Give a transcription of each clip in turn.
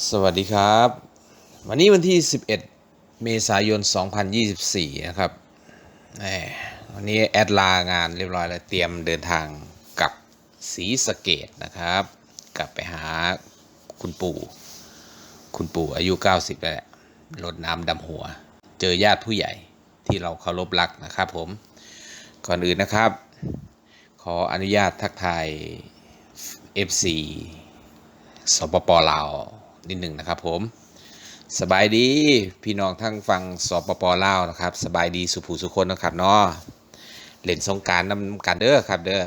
สวัสดีครับ วันนี้วันที่ 11 เมษายน 2024 นะครับวันนี้แอดลางานเรียบร้อยแล้วเตรียมเดินทางกลับศรีสะเกดนะครับ กลับไปหาคุณปู่ คุณปู่อายุ 90 แล้วแหละรดน้ำดำหัว เจอญาติผู้ใหญ่ที่เราเคารพรักนะครับผม ก่อนอื่นนะครับ ขออนุญาตทักทาย FC สปปลาว นิดหนึ่งนะครับผมสบายดีพี่น้องทั้งฟังสปปลาวนะครับสบายดีสุภูสุคนนะครับเนาะเล่นสงการนำกันเด้อครับเด้อ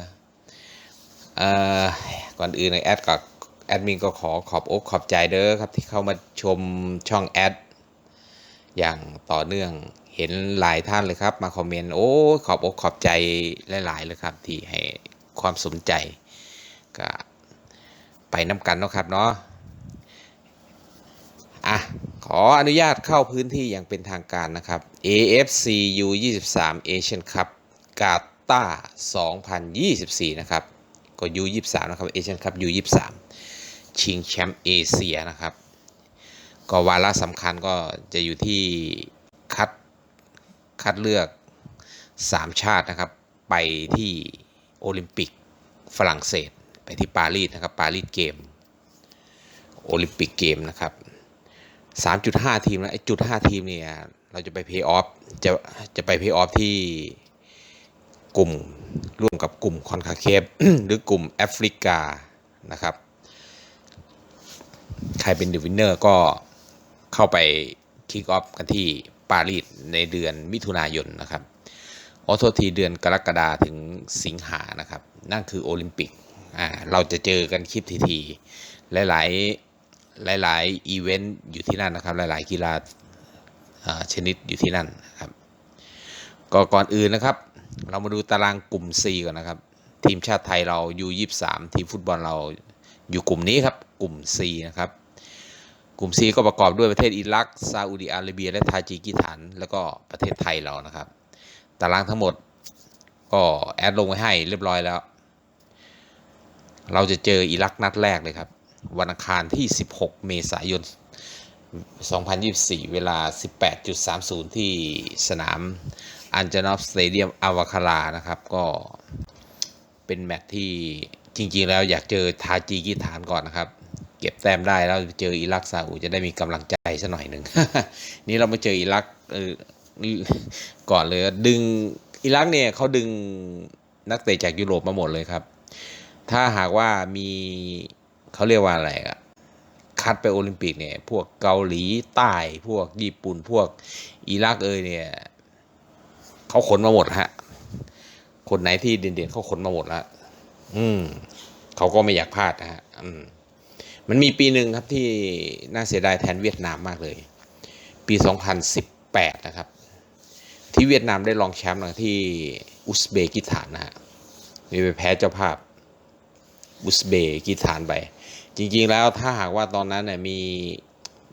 เอ่อก่อนอื่นในแอดกับแอดมินก็ขอขอบอกขอบใจเด้อครับที่เข้ามาชมช่องแอดอย่างต่อเนื่องเห็นหลายท่านเลยครับ มาคอมเมนต์โอ้ขอบอกขอบใจหลาย ๆ เลยครับที่ให้ความสนใจก็ไปน้ำกันนะครับเนาะ อะขออนุญาตเข้าพื้นที่อย่างเป็นทางการนะครับ AFC U23 Asian Cup กาตา2024 นะครับก็ U23 นะครับ Asian Cup U23 ชิงแชมป์เอเชียนะครับ ก็วาระสำคัญก็จะอยู่ที่คัดคัดเลือก 3 ชาตินะครับ ไปที่โอลิมปิกฝรั่งเศส ไปที่ปารีสนะครับ ปารีสเกม โอลิมปิกเกมนะครับ 3.5ทีมแล้วไอ้จุด5ทีมเนี่ยเราจะไปเพย์ออฟจะจะไปเพย์ออฟที่กลุ่มร่วมกับกลุ่มคอนคาเคฟหรือกลุ่มแอฟริกานะครับ ใครเป็นเดอะวินเนอร์ก็เข้าไปคิกออฟกันที่ปารีสในเดือนมิถุนายนนะครับออโทษทีเดือนกรกฎาถึงสิงหานะครับ นั่นคือโอลิมปิกอ่าเราจะเจอกันคลิปทีๆหลายๆ หลาย ๆ อีเวนต์อยู่ที่นั่นนะครับ หลาย ๆ กีฬาชนิดอยู่ที่นั่นครับก็ก่อนอื่นนะครับ เรามาดูตารางกลุ่ม C ก่อนนะครับ ทีมชาติไทยเรายู23ทีมฟุตบอลเราอยู่กลุ่มนี้ครับ กลุ่ม C นะครับ กลุ่ม C ก็ประกอบด้วยประเทศอิรักซาอุดิอาระเบีย และทาจิกิสถาน แล้วก็ประเทศไทยเรานะครับ ตารางทั้งหมดก็แอดลงไว้ให้เรียบร้อยแล้ว เราจะเจออิรักนัดแรกเลยครับ วันอังคารที่ 16 เมษายน 2024 เวลา 18.30 ที่สนามอันจานอฟสเตเดียมอาวาคารานะครับ ก็เป็นแมตช์ที่จริง ๆ แล้วอยากเจอทาจิกิสถานก่อนนะครับ เก็บแต้มได้แล้วเจออิรักซาอุจะได้มีกำลังใจสักหน่อยหนึ่ง นี่เรามาเจออิรักก่อนเลยดึงอิรักเนี่ยเขาดึงนักเตะจากยุโรปมาหมดเลยครับ ถ้าหากว่ามี เขาเรียกว่าอะไรอะคัดไปโอลิมปิกเนี่ยพวกเกาหลีใต้พวกญี่ปุ่นพวกอิรักเอยเนี่ยเขาขนมาหมดฮะ คนไหนที่เด่นๆเขาขนมาหมดล้วอืมเขาก็ไม่อยากพลาดนะฮะอืมมันมีปีหนึ่งครับที่น่าเสียดายแทนเวียดนามมากเลย ปี 2018 นะครับ ที่เวียดนามได้รองแชมป์หลังที่อุซเบกิสถานนะฮะมีไปแพ้เจ้าภาพอุซเบกิสถานไป จริงๆแล้วถ้าหากว่าตอนนั้นเนี่ยมี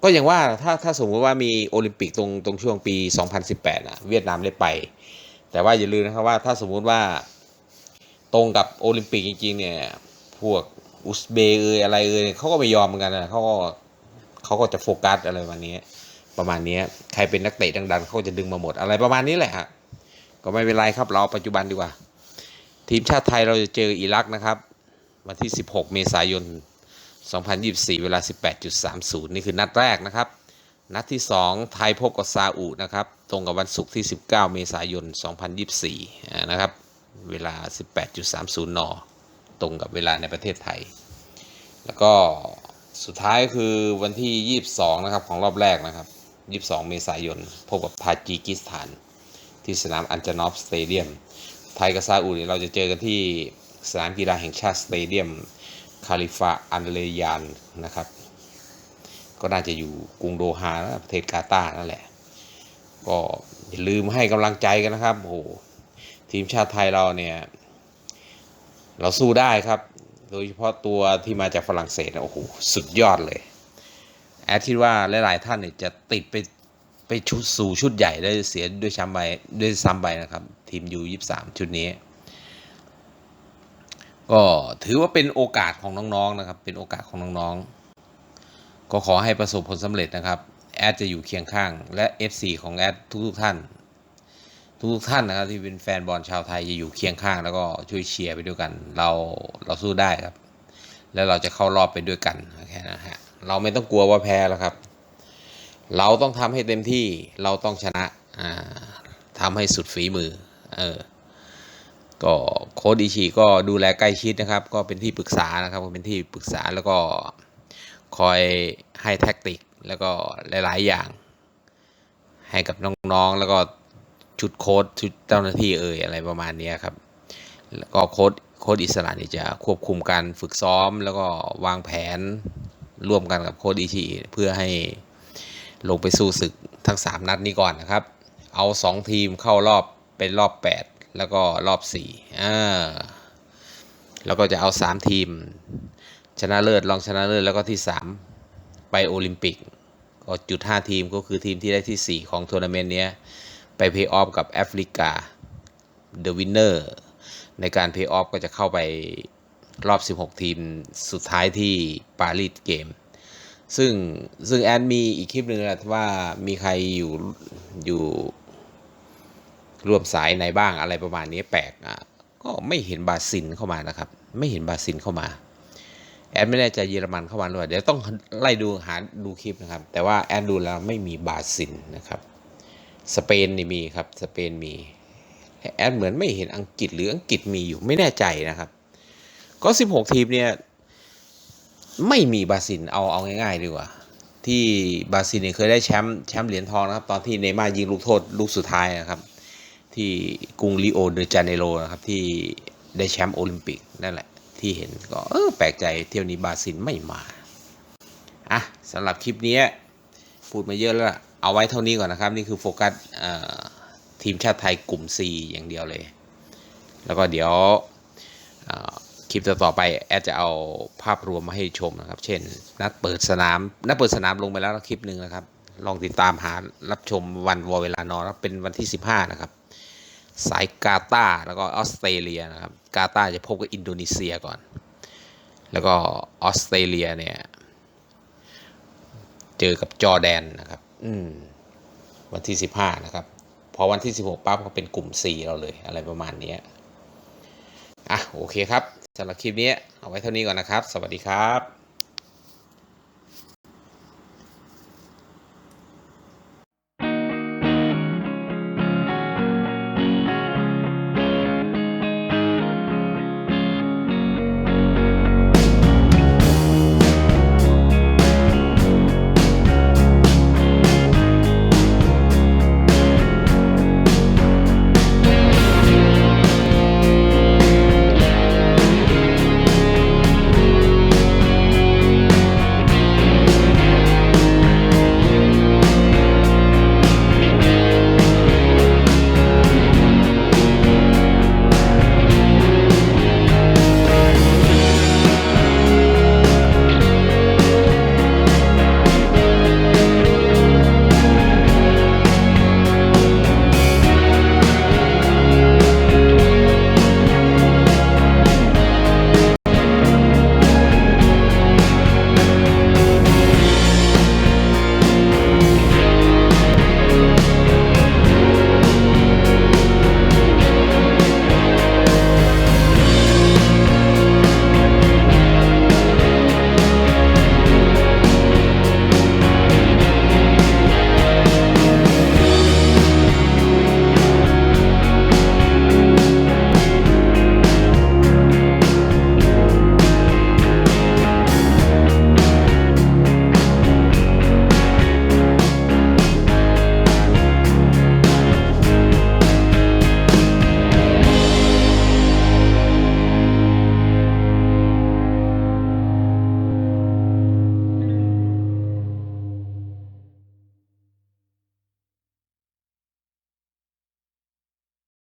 ก็อย่างว่าถ้าถ้าสมมติว่ามีโอลิมปิกตรงตรงช่วงปี 2018อะเวียดนามได้ไป แต่ว่าอย่าลืมนะครับว่าถ้าสมมุติว่าตรงกับโอลิมปิกจริงๆเนี่ยพวกอุซเบย์เอยอะไรเอยเขาก็ไม่ยอมเหมือนกันนะเขาก็เขาก็จะโฟกัสอะไรประมาณนี้ประมาณนี้ใครเป็นนักเตะดังๆเขาก็จะดึงมาหมดอะไรประมาณนี้แหละฮะก็ไม่เป็นไรครับเราปัจจุบันดีกว่า ทีมชาติไทยเราจะเจออิรักนะครับ วันที่ 16 เมษายน 2024 เวลา 18.30 นี่คือนัดแรกนะครับ นัดที่ 2 ไทยพบกับซาอุนะครับ ตรงกับวันศุกร์ที่ 19 เมษายน 2024 นะครับ เวลา 18.30 น ตรงกับเวลาในประเทศไทย แล้วก็สุดท้ายคือวันที่ 22 นะครับ ของรอบแรกนะครับ 22 เมษายน พบกับทาจิกิสถาน ที่สนามอันจานอฟสเตเดียม ไทยกับซาอุเราจะเจอกันที่สนามกีฬาแห่งชาติสเตเดียม คาลิฟาอันเลยานนะครับ ก็น่าจะอยู่กรุงโดฮานะประเทศกาตาร์นั่นแหละ ก็อย่าลืมให้กำลังใจกันนะครับโอ้โหทีมชาติไทยเราเนี่ย เราสู้ได้ครับ โดยเฉพาะตัวที่มาจากฝรั่งเศสนะโอ้โหสุดยอดเลย แอดคิดว่าหลาย ๆ ท่านเนี่ยจะติดไปไปชุดสู่ชุดใหญ่ได้เสียด้วยซ้ำไปด้วยซ้ำไปนะครับ ทีมยูยี่สามชุดนี้ ก็ถือว่าเป็นโอกาสของน้องๆนะครับ เป็นโอกาสของน้องๆ ก็ขอให้ประสบผลสำเร็จนะครับ แอดจะอยู่เคียงข้าง และ FC ของแอดทุกๆท่าน ทุกๆท่านนะครับที่เป็นแฟนบอลชาวไทยจะอยู่เคียงข้าง แล้วก็ช่วยเชียร์ไปด้วยกัน เราเราสู้ได้ครับ แล้วเราจะเข้ารอบไปด้วยกันแค่นั้นฮะเราไม่ต้องกลัวว่าแพ้แล้วครับ เราต้องทำให้เต็มที่เราต้องชนะอ่าทำให้สุดฝีมือ เออ ก็โค้ดอิชิก็ดูแลใกล้ชิดนะครับ ก็เป็นที่ปรึกษานะครับเป็นที่ปรึกษาแล้วก็คอยให้แท็กติกแล้วก็หลาย ๆ อย่าง ให้กับน้อง ๆ แล้วก็ชุดโค้ดชุดเจ้าหน้าที่เอ่ยอะไรประมาณนี้ครับ แล้วก็โค้ดโค้ดอิสระนี่จะควบคุมการฝึกซ้อม แล้วก็วางแผนร่วมกันกับโค้ดอิชิเพื่อให้ลงไปสู้ศึกทั้ง 3 นัดนี้ก่อนนะครับ เอา 2 ทีมเข้ารอบเป็นรอบ 8 แล้วก็รอบ4อ่าแล้วก็จะเอา 3 ทีม ชนะเลิศรองชนะเลิศแล้วก็ที่ 3 ไปโอลิมปิก ก็จุด 5 ทีมก็คือทีมที่ได้ที่ 4 ของทัวร์นาเมนต์เนี้ย ไปเพย์ออฟกับแอฟริกา The Winner ในการเพย์ออฟก็จะเข้าไปรอบ 16 ทีมสุดท้ายที่ปารีสเกม ซึ่งซึ่งแอนมีอีกคลิปหนึ่งนะว่ามีใครอยู่อยู่ ร่วมสายในบ้างอะไรประมาณนี้แปลกอะก็ไม่เห็นบาซิลเข้ามานะครับ ไม่เห็นบาซิลเข้ามา แอนไม่แน่ใจเยอรมันเข้ามาหรือเปล่าเดี๋ยวต้องไล่ดูหาดูคลิปนะครับ แต่ว่าแอนดูแล้วไม่มีบาซิลนะครับ สเปนนี่มีครับ สเปนมีแอดเหมือนไม่เห็นอังกฤษหรืออังกฤษมีอยู่ไม่แน่ใจนะครับ ก็ 16 ทีมเนี่ยไม่มีบาซิลเอาเอาง่ายๆดีกว่า ที่บาซิลเนี่ยเคยได้แชมป์แชมป์เหรียญทองนะครับ ตอนที่เนย์ม่ายิงลูกโทษลูกสุดท้ายนะครับ ที่กรุงริโอเดจาเนโรนะครับ ที่ได้แชมป์โอลิมปิกนั่นแหละ ที่เห็นก็เออแปลกใจเที่ยวนี้บราซิลไม่มาอะสำหรับคลิปนี้พูดมาเยอะแล้วเอาไว้เท่านี้ก่อนนะครับ นี่คือโฟกัสทีมชาติไทยกลุ่ม C อย่างเดียวเลย แล้วก็เดี๋ยวคลิปต่อไปแอดจะเอาภาพรวมมาให้ชมนะครับ เช่น นัดเปิดสนาม นัดเปิดสนามลงไปแล้วคลิปหนึ่งนะครับ ลองติดตามหารับชมวันวอเวลานอนเป็นวันที่ 15 นะครับ สายกาตาร์แล้วก็ออสเตรเลียนะครับกาตาร์จะพบกับอินโดนีเซียก่อน แล้วก็ออสเตรเลียเนี่ยเจอกับจอร์แดนนะครับ อืมวันที่15นะครับ พอวันที่16ปั๊บก็เป็นกลุ่ม C เราเลยอะไรประมาณนี้อะโอเคครับสำหรับคลิปนี้เอาไว้เท่านี้ก่อนนะครับ สวัสดีครับ